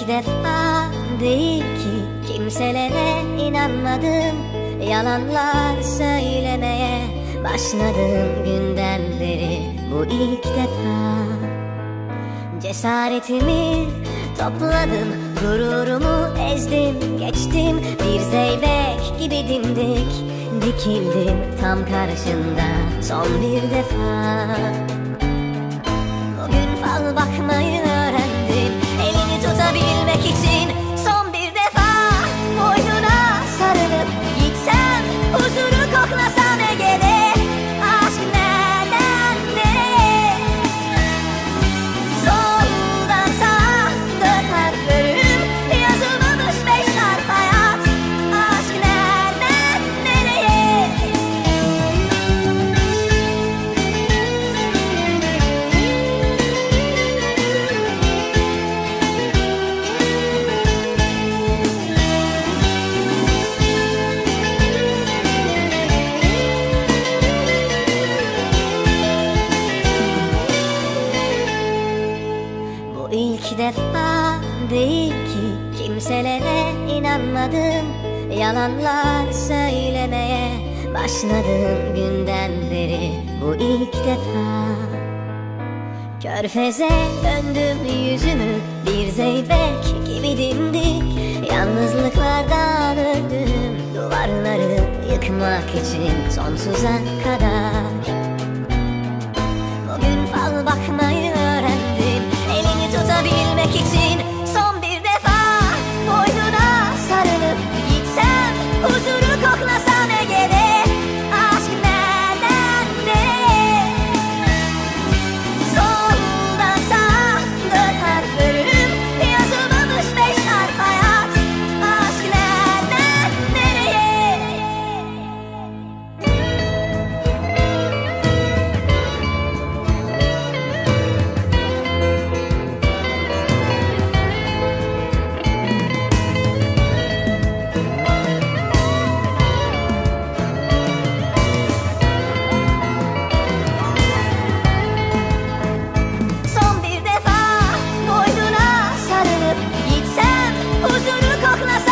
İlk defa değil ki kimselere inanmadım. Yalanlar söylemeye başladığım günden beri Bu ilk defa. Cesaretimi topladım Gururumu ezdim geçtim. Bir zeybek gibi dimdik Dikildim tam karşında son bir defa ilk defa değil ki kimselere inanmadım. Yalanlar söylemeye başladığım günden beri Bu ilk defa. Körfeze döndüm yüzümü bir zeybek gibi dimdik. Yalnızlıklardan öldüm duvarları yıkmak için sonsuza kadar. Bugün fal bakmayı Huzuru koklasam